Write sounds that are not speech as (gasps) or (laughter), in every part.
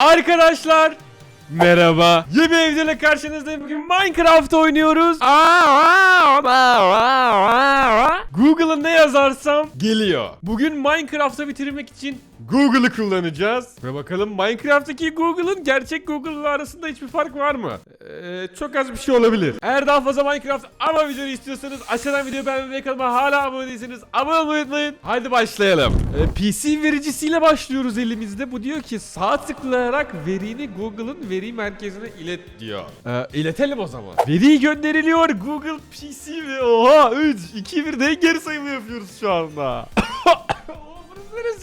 Arkadaşlar Merhaba. Yeni bir evdeyle karşınızdayım. Bugün Minecraft oynuyoruz. Google'a ne yazarsam geliyor. Bugün Minecraft'ı bitirmek için Google'ı kullanacağız. Ve bakalım Minecraft'taki Google'ın gerçek Google'la arasında hiçbir fark var mı? Ee, çok az bir şey olabilir. Eğer daha fazla Minecraft ama videoyu istiyorsanız aşağıdan videoyu beğenmeyi ve kanalıma hala abone değilseniz abone olmayı unutmayın. Haydi başlayalım. Ee, PC vericisiyle başlıyoruz elimizde. Bu diyor ki sağ tıklayarak verini Google'ın veri merkezine ilet diyor. Ee, iletelim o zaman. Veri gönderiliyor Google PC ve oha 3 2 1 de geri sayımı yapıyoruz şu anda. (laughs)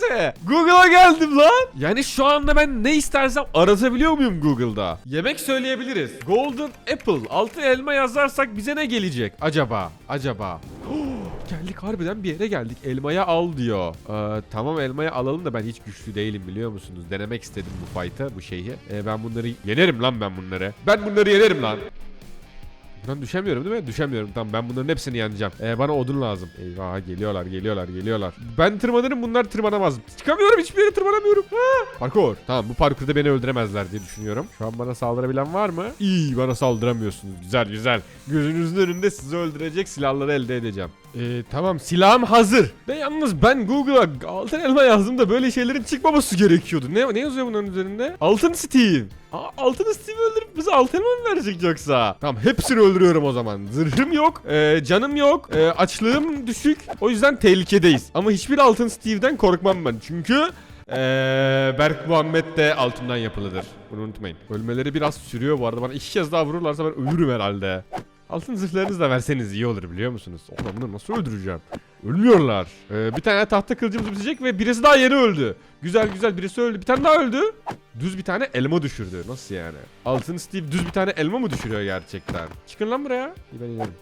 Neresi? Google'a geldim lan. Yani şu anda ben ne istersem aratabiliyor muyum Google'da? Yemek söyleyebiliriz. Golden Apple. Altı elma yazarsak bize ne gelecek? Acaba? Acaba? (gasps) geldik harbiden bir yere geldik. Elmaya al diyor. Ee, tamam elmaya alalım da ben hiç güçlü değilim biliyor musunuz? Denemek istedim bu fight'ı, bu şeyi. Ee, ben bunları yenerim lan ben bunları. Ben bunları yenerim lan. Buradan düşemiyorum değil mi? Düşemiyorum. Tamam ben bunların hepsini yeneceğim. Ee, bana odun lazım. Eyvah geliyorlar geliyorlar geliyorlar. Ben tırmanırım bunlar tırmanamaz. Çıkamıyorum hiçbir yere tırmanamıyorum. Ha! Parkur. Tamam bu parkurda beni öldüremezler diye düşünüyorum. Şu an bana saldırabilen var mı? İyi bana saldıramıyorsunuz. Güzel güzel. Gözünüzün önünde sizi öldürecek silahları elde edeceğim. Ee, tamam silahım hazır. Ve yalnız ben Google'a altın elma yazdım da böyle şeylerin çıkmaması gerekiyordu. Ne, ne yazıyor bunların üzerinde? Altın Steve. Aa, altın Steve öldürüp bize altın elma mı verecek yoksa? Tamam hepsini öldürüyorum o zaman. Zırhım yok, e, canım yok, e, açlığım düşük. O yüzden tehlikedeyiz. Ama hiçbir altın Steve'den korkmam ben. Çünkü ee, Berk Muhammed de altından yapılıdır. Bunu unutmayın. Ölmeleri biraz sürüyor bu arada. Bana iki kez daha vururlarsa ben ölürüm herhalde. Altın zırhlarınızı da verseniz iyi olur biliyor musunuz? Oğlum bunları nasıl öldüreceğim? Ölmüyorlar. Ee, bir tane tahta kılıcımız bitecek ve birisi daha yeni öldü. Güzel güzel birisi öldü. Bir tane daha öldü. Düz bir tane elma düşürdü. Nasıl yani? Altın Steve düz bir tane elma mı düşürüyor gerçekten? Çıkın lan buraya. İyi ben inerim.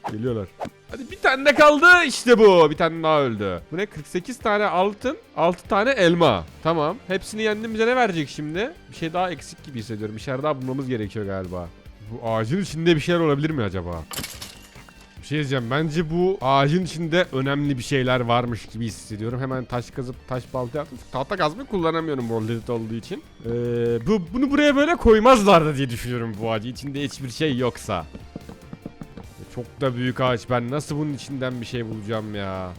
(gasps) Geliyorlar. Hadi bir tane de kaldı. İşte bu. Bir tane daha öldü. Bu ne? 48 tane altın, 6 tane elma. Tamam. Hepsini yendim bize ne verecek şimdi? Bir şey daha eksik gibi hissediyorum. Bir şeyler daha bulmamız gerekiyor galiba. Bu ağacın içinde bir şeyler olabilir mi acaba? Bir şey diyeceğim. Bence bu ağacın içinde önemli bir şeyler varmış gibi hissediyorum. Hemen taş kazıp taş balta yaptım. Tahta kazmayı kullanamıyorum bu lezzet olduğu için. Ee, bu, bunu buraya böyle koymazlardı diye düşünüyorum bu ağacı. İçinde hiçbir şey yoksa. Çok da büyük ağaç. Ben nasıl bunun içinden bir şey bulacağım ya?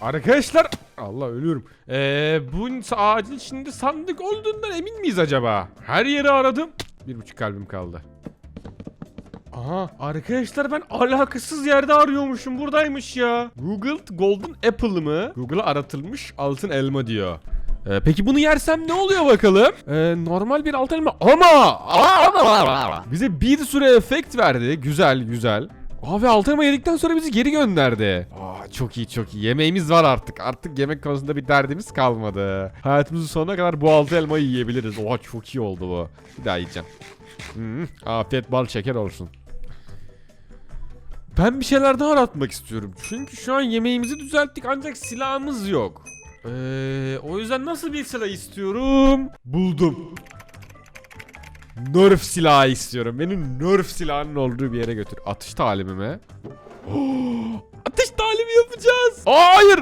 Arkadaşlar Allah ölüyorum. Ee, bu ağacın içinde sandık olduğundan emin miyiz acaba? Her yeri aradım. Bir buçuk kalbim kaldı. Aha arkadaşlar ben alakasız yerde arıyormuşum buradaymış ya. Google Golden Apple mı? Google'a aratılmış altın elma diyor. Ee, peki bunu yersem ne oluyor bakalım? Ee, normal bir altın elma ama bize bir süre efekt verdi. Güzel güzel. Altın elma yedikten sonra bizi geri gönderdi. Aa çok iyi çok iyi. Yemeğimiz var artık. Artık yemek konusunda bir derdimiz kalmadı. Hayatımızın sonuna kadar bu altın elmayı yiyebiliriz. Oha çok iyi oldu bu. Bir daha yiyeceğim. Hmm, afiyet bal şeker olsun. Ben bir şeyler daha aratmak istiyorum. Çünkü şu an yemeğimizi düzelttik ancak silahımız yok. Ee, o yüzden nasıl bir silah istiyorum? Buldum. Nerf silahı istiyorum. Beni Nerf silahının olduğu bir yere götür. Atış talimi mi? (gasps) Atış talimi yapacağız. Aa, hayır.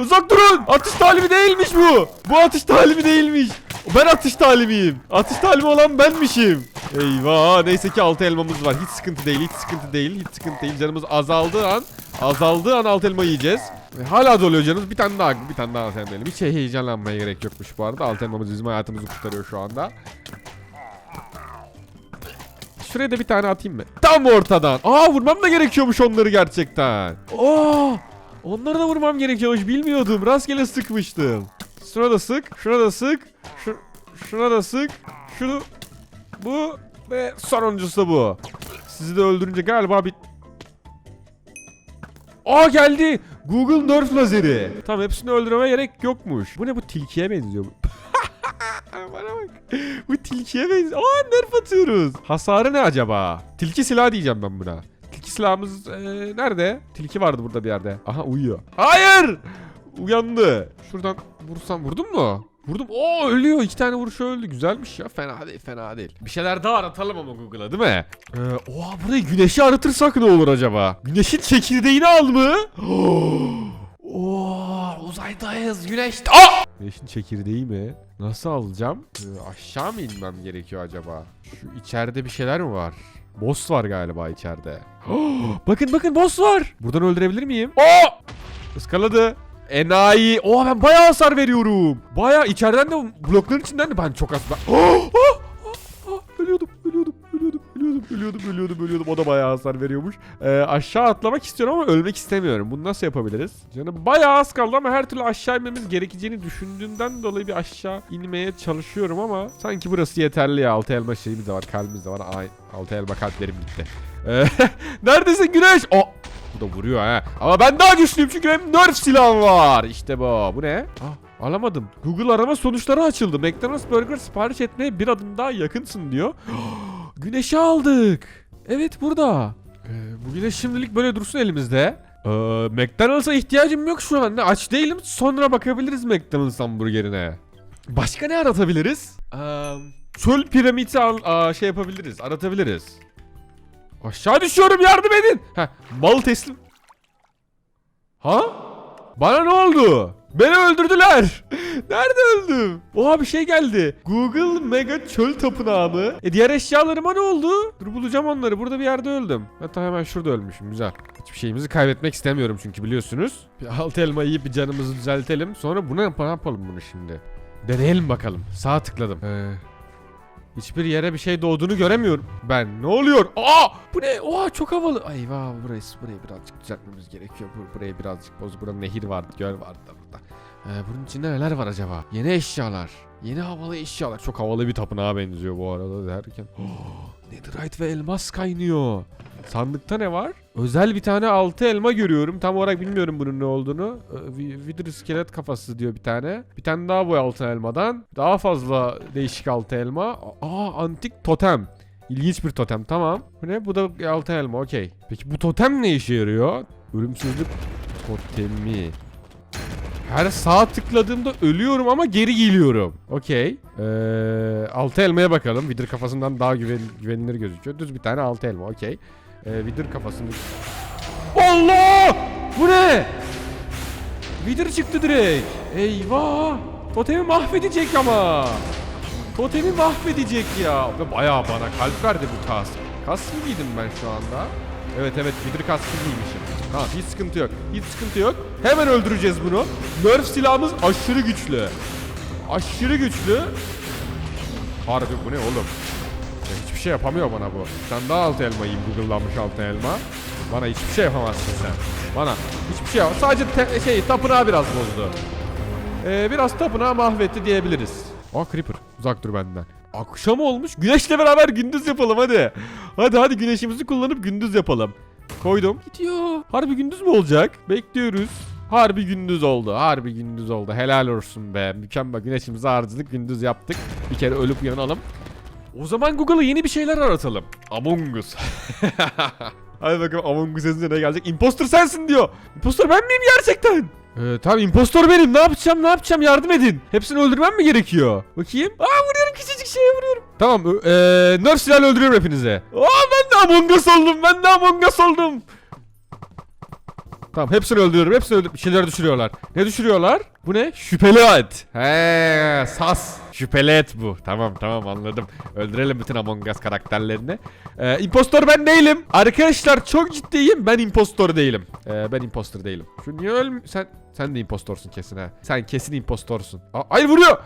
Uzak durun. Atış talimi değilmiş bu. Bu atış talimi değilmiş. Ben atış talimiyim. Atış talimi olan benmişim. Eyvah. Neyse ki altı elmamız var. Hiç sıkıntı değil. Hiç sıkıntı değil. Hiç sıkıntı değil. Canımız azaldığı an azaldığı an altı elma yiyeceğiz. Ve hala doluyor canımız. Bir tane daha bir tane daha yiyelim. Hiç heyecanlanmaya gerek yokmuş bu arada. Altı elmamız bizim hayatımızı kurtarıyor şu anda. Şuraya da bir tane atayım mı? Tam ortadan. Aa vurmam da gerekiyormuş onları gerçekten. Aa! Onları da vurmam gerekiyormuş. Bilmiyordum. Rastgele sıkmıştım. Şuna da sık. Şuna da sık. Şu, şuna da sık. Şunu. Bu. Ve sonuncusu bu. Sizi de öldürünce galiba bit... Aa geldi. Google Nerf lazeri. Tamam hepsini öldürmeme gerek yokmuş. Bu ne bu tilkiye benziyor. Bana bak. (laughs) Bu tilkiye benziyor. Aa nerf atıyoruz. Hasarı ne acaba? Tilki silahı diyeceğim ben buna. Tilki silahımız eee, nerede? Tilki vardı burada bir yerde. Aha uyuyor. Hayır! Uyandı. Şuradan vursam vurdum mu? Vurdum. Oo ölüyor. İki tane vuruş öldü. Güzelmiş ya. Fena değil, fena değil. Bir şeyler daha aratalım ama Google'a değil mi? Ee, oha burayı güneşi aratırsak ne olur acaba? Güneşin çekirdeğini al mı? (gasps) Oo uzaydayız. Güneş. Aa! Güneşin çekirdeği mi? Nasıl alacağım? Ee, aşağı mı inmem gerekiyor acaba? Şu içeride bir şeyler mi var? Boss var galiba içeride. (gasps) bakın bakın boss var. Buradan öldürebilir miyim? Oo! Iskaladı. Enayi. Oha ben bayağı hasar veriyorum. Bayağı içeriden de blokların içinden de ben çok! Oh! (gasps) Oh! Ölüyordum, ölüyordum, ölüyordum. O da bayağı hasar veriyormuş. Ee, aşağı atlamak istiyorum ama ölmek istemiyorum. Bunu nasıl yapabiliriz? Canım bayağı az kaldı ama her türlü aşağı inmemiz gerekeceğini düşündüğümden dolayı bir aşağı inmeye çalışıyorum ama sanki burası yeterli ya. Altı elma şeyimiz de var, kalbimiz de var. Ay, altı elma kalplerim gitti. Ee, (laughs) neredesin Güneş? O bu da vuruyor ha. Ama ben daha güçlüyüm çünkü benim nerf silahım var. İşte bu. Bu ne? Ah, alamadım. Google arama sonuçları açıldı. McDonald's Burger sipariş etmeye bir adım daha yakınsın diyor. (gasps) Güneşi aldık. Evet burada. Ee, bu güneş şimdilik böyle dursun elimizde. Ee, McDonald's'a ihtiyacım yok şu anda. Aç değilim. Sonra bakabiliriz McDonald's hamburgerine. Başka ne aratabiliriz? Ee, çöl piramidi al, şey yapabiliriz. Aratabiliriz. Aşağı düşüyorum yardım edin. Heh, mal teslim. Ha? Bana ne oldu? Beni öldürdüler. (laughs) Nerede öldüm? Oha bir şey geldi. Google Mega Çöl Tapınağı mı? E diğer eşyalarıma ne oldu? Dur bulacağım onları. Burada bir yerde öldüm. Hatta hemen şurada ölmüşüm. Güzel. Hiçbir şeyimizi kaybetmek istemiyorum çünkü biliyorsunuz. Bir alt elma yiyip bir canımızı düzeltelim. Sonra buna ne yapalım bunu şimdi? Deneyelim bakalım. Sağ tıkladım. Ee, Hiçbir yere bir şey doğduğunu göremiyorum. Ben ne oluyor? Aa! Bu ne? Oha çok havalı. Ay vah burası burayı birazcık düzeltmemiz gerekiyor. Bur burayı birazcık boz. Burada nehir vardı, göl vardı da burada. Ee, bunun içinde neler var acaba? Yeni eşyalar. Yeni havalı eşyalar. Çok havalı bir tapınağa benziyor bu arada derken. Oh, (gasps) Netherite ve elmas kaynıyor. Sandıkta ne var? Özel bir tane altı elma görüyorum. Tam olarak bilmiyorum bunun ne olduğunu. Ee, Wither iskelet kafası diyor bir tane. Bir tane daha bu altı elmadan. Daha fazla değişik altı elma. Aa antik totem. İlginç bir totem tamam. Bu ne? Bu da altı elma okey. Peki bu totem ne işe yarıyor? Ölümsüzlük totemi. Her sağ tıkladığımda ölüyorum ama geri geliyorum. Okey. Ee, altı elmaya bakalım. Vidir kafasından daha güven, güvenilir gözüküyor. Düz bir tane altı elma. Okey. Ee, Vidir kafasını... Allah! Bu ne? Vidir çıktı direkt. Eyvah! Totemi mahvedecek ama. Totemi mahvedecek ya. Ve bayağı bana kalp verdi bu kask. Kask mı giydim ben şu anda? Evet evet Vidir kaskı giymişim. Tamam hiç sıkıntı yok. Hiç sıkıntı yok. Hemen öldüreceğiz bunu. Nerf silahımız aşırı güçlü. Aşırı güçlü. Harbi bu ne oğlum? Ya hiçbir şey yapamıyor bana bu. Sen daha altı elma yiyeyim Google'lanmış altı elma. Bana hiçbir şey yapamazsın sen. Bana hiçbir şey yap. Sadece te- şey tapınağı biraz bozdu. Ee, biraz tapınağı mahvetti diyebiliriz. Aa Creeper uzak dur benden. Akşam olmuş. Güneşle beraber gündüz yapalım hadi. Hadi hadi güneşimizi kullanıp gündüz yapalım. Koydum. Gidiyor. Harbi gündüz mü olacak? Bekliyoruz. Harbi gündüz oldu. Harbi gündüz oldu. Helal olsun be. Mükemmel güneşimizi harcadık. Gündüz yaptık. Bir kere ölüp uyanalım. O zaman Google'a yeni bir şeyler aratalım. Among Us. (laughs) Hadi bakalım Among Us yazınca ne gelecek? Imposter sensin diyor. Imposter ben miyim gerçekten? Ee, tamam impostor benim. Ne yapacağım ne yapacağım yardım edin. Hepsini öldürmem mi gerekiyor? Bakayım. Aa vuruyorum küçücük şeye vuruyorum. Tamam ee, nerf silahla öldürüyorum hepinize. Aa ben de Among Us oldum. Ben de Among Us oldum. Tamam hepsini öldürüyorum. Hepsini öldür. Bir şeyler düşürüyorlar. Ne düşürüyorlar? Bu ne? Şüpheli et. He, sas. Şüpheli et bu. Tamam tamam anladım. Öldürelim bütün Among Us karakterlerini. Ee, impostor ben değilim. Arkadaşlar çok ciddiyim. Ben impostor değilim. Ee, ben impostor değilim. Şu niye ölm... Sen sen de impostorsun kesin ha. Sen kesin impostorsun. Aa, ay vuruyor.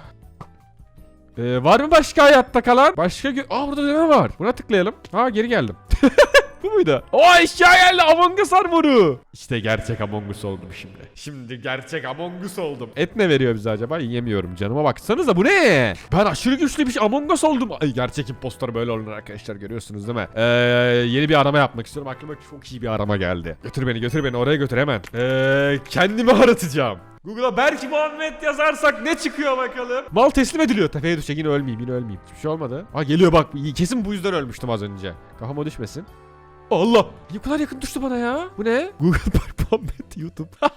Ee, var mı başka hayatta kalan? Başka gö- Aa burada ne var? Buna tıklayalım. Ha geri geldim. (laughs) Bu muydu? O eşya geldi Among Us armoru. İşte gerçek Among Us oldum şimdi. Şimdi gerçek Among Us oldum. Et ne veriyor bize acaba? Yiyemiyorum canıma baksanıza bu ne? Ben aşırı güçlü bir şey Among Us oldum. Ay gerçek impostor böyle olur arkadaşlar görüyorsunuz değil mi? Ee, yeni bir arama yapmak istiyorum. Aklıma çok iyi bir arama geldi. Götür beni götür beni oraya götür hemen. Ee, kendimi (laughs) aratacağım. Google'a Berk Muhammed yazarsak ne çıkıyor bakalım? Mal teslim ediliyor. Tepeye düşecek yine ölmeyeyim yine ölmeyeyim. Hiçbir şey olmadı. Ha geliyor bak kesin bu yüzden ölmüştüm az önce. Kafama düşmesin. Allah! Niye kadar yakın düştü bana ya? Bu ne? (laughs) Google Park Muhammed YouTube. (laughs)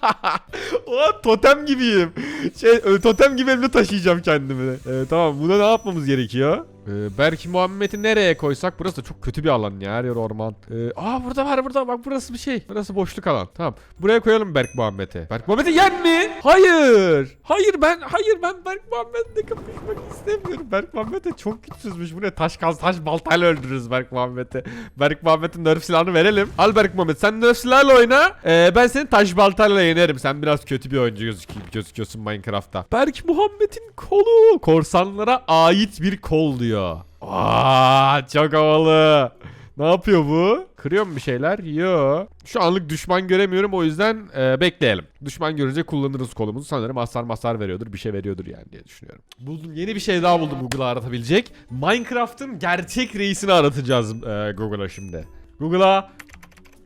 Oha totem gibiyim. Şey totem gibi elimde taşıyacağım kendimi. Ee, tamam buna ne yapmamız gerekiyor? Ee, belki Muhammed'i nereye koysak? Burası da çok kötü bir alan ya. Her yer orman. Ee, aa burada var burada. Bak burası bir şey. Burası boşluk alan. Tamam. Buraya koyalım Berk Muhammed'i. Berk Muhammed'i yen mi? Hayır. Hayır ben hayır ben Berk Muhammed'le kapışmak istemiyorum. Berk Muhammed'e çok güçsüzmüş. Bu ne? Taş kaz taş baltayla öldürürüz Berk Muhammed'i. Berk Muhammed'in nerf silahını verelim. Al Berk Muhammed sen nerf silahla oyna. Ee, ben seni taş baltayla yenerim. Sen biraz kötü bir oyuncu gözük- gözüküyorsun Minecraft'ta. Berk Muhammed'in kolu. Korsanlara ait bir kol diyor. Aa çok havalı. Ne yapıyor bu? Kırıyor mu bir şeyler? Yo. Şu anlık düşman göremiyorum o yüzden e, bekleyelim. Düşman görünce kullanırız kolumuzu. Sanırım hasar masar veriyordur. Bir şey veriyordur yani diye düşünüyorum. Buldum. Yeni bir şey daha buldum Google'a aratabilecek. Minecraft'ın gerçek reisini aratacağız e, Google'a şimdi. Google'a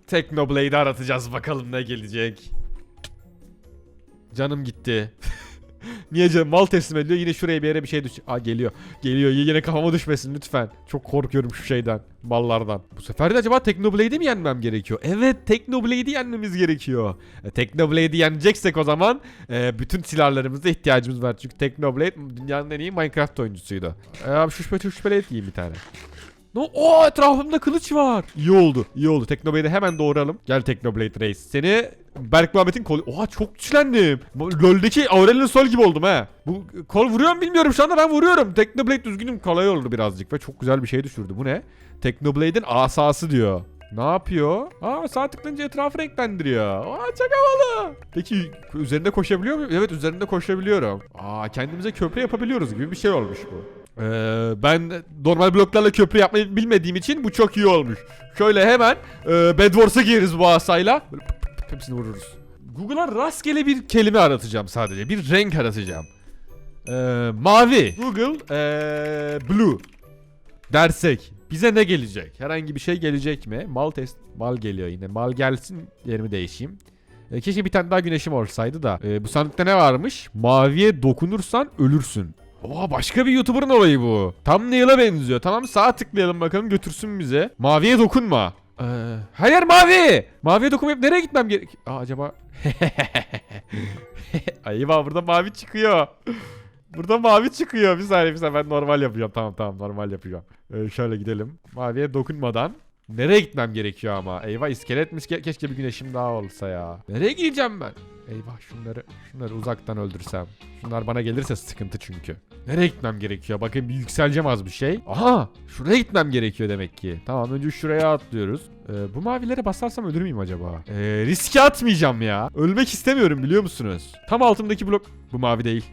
Technoblade'i aratacağız. Bakalım ne gelecek. Canım gitti. (laughs) Niye canım mal teslim ediyor yine şuraya bir yere bir şey düş... Aa geliyor. Geliyor yine kafama düşmesin lütfen. Çok korkuyorum şu şeyden. Mallardan. Bu sefer de acaba Technoblade'i mi yenmem gerekiyor? Evet Technoblade'i yenmemiz gerekiyor. E, Technoblade'i yeneceksek o zaman e, bütün silahlarımıza ihtiyacımız var. Çünkü Technoblade dünyanın en iyi Minecraft oyuncusuydu. E, abi şu şüpheli şüpheli diyeyim bir tane. No, o etrafımda kılıç var. İyi oldu. iyi oldu. Teknoblade'i hemen doğuralım. Gel Teknoblade Reis. Seni Berk Muhammed'in kolu... Oha çok güçlendim. LoL'deki Aurelion Sol gibi oldum ha. Bu kol vuruyor mu bilmiyorum şu anda ben vuruyorum. Teknoblade düzgünüm kolay oldu birazcık ve çok güzel bir şey düşürdü. Bu ne? Teknoblade'in asası diyor. Ne yapıyor? Aa sağ tıklayınca etrafı renklendiriyor. Aa çok havalı. Peki üzerinde koşabiliyor muyum? Evet üzerinde koşabiliyorum. Aa kendimize köprü yapabiliyoruz gibi bir şey olmuş bu. Ee, ben normal bloklarla köprü yapmayı bilmediğim için bu çok iyi olmuş. Şöyle hemen e, Bedwars'a gireriz bu asayla. Böyle pıt pıt pıt hepsini vururuz. Google'a rastgele bir kelime aratacağım sadece. Bir renk aratacağım. Ee, mavi. Google ee, blue. Dersek bize ne gelecek? Herhangi bir şey gelecek mi? Mal test. Mal geliyor yine. Mal gelsin yerimi değişeyim. E, keşke bir tane daha güneşim olsaydı da. E, bu sandıkta ne varmış? Maviye dokunursan ölürsün. Oha başka bir YouTuber'ın olayı bu. Tam Neil'a benziyor. Tamam sağa tıklayalım bakalım götürsün bize. Maviye dokunma. Ee, hayır mavi. Maviye dokunmayıp nereye gitmem gerek? Aa, acaba... (laughs) Ayva burada mavi çıkıyor. Burada mavi çıkıyor. Bir saniye bir saniye ben normal yapacağım. Tamam tamam normal yapacağım. Ee, şöyle gidelim. Maviye dokunmadan. Nereye gitmem gerekiyor ama? Eyvah iskelet miskelet keşke bir güneşim daha olsa ya. Nereye gideceğim ben? Eyvah şunları şunları uzaktan öldürsem. Şunlar bana gelirse sıkıntı çünkü. Nereye gitmem gerekiyor? Bakın bir yükseleceğim az bir şey. Aha! Şuraya gitmem gerekiyor demek ki. Tamam önce şuraya atlıyoruz. Ee, bu mavilere basarsam ölür müyüm acaba? Ee, riske atmayacağım ya. Ölmek istemiyorum biliyor musunuz? Tam altımdaki blok... Bu mavi değil.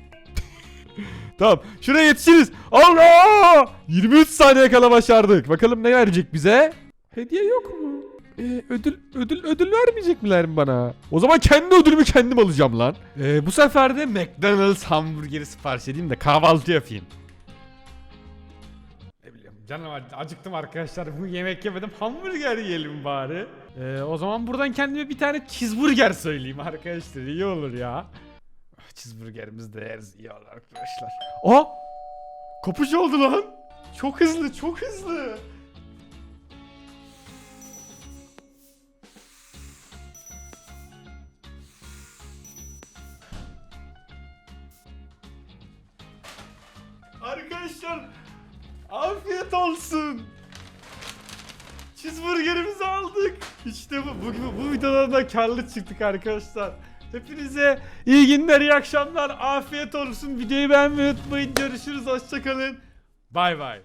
(laughs) Tamam. Şuraya yetişiriz. Allah! 23 saniye kala başardık. Bakalım ne verecek bize? Hediye yok mu? Ee, ödül ödül ödül vermeyecek miler mi bana? O zaman kendi ödülümü kendim alacağım lan. Ee, bu sefer de McDonald's hamburgeri sipariş edeyim de kahvaltı yapayım. Ne bileyim canım acıktım arkadaşlar. Bu yemek yemedim. Hamburger yiyelim bari. Ee, o zaman buradan kendime bir tane cheeseburger söyleyeyim arkadaşlar. İyi olur ya. Ah, Cheeseburgerimizi de yeriz. iyi olur arkadaşlar. Aa! Kapıcı oldu lan. Çok hızlı, çok hızlı. Arkadaşlar afiyet olsun. Cheeseburgerimizi aldık. İşte bu. Bugün bu videodan da karlı çıktık arkadaşlar. Hepinize iyi günler, iyi akşamlar. Afiyet olsun. Videoyu beğenmeyi unutmayın. Görüşürüz. Hoşçakalın. Bay bay.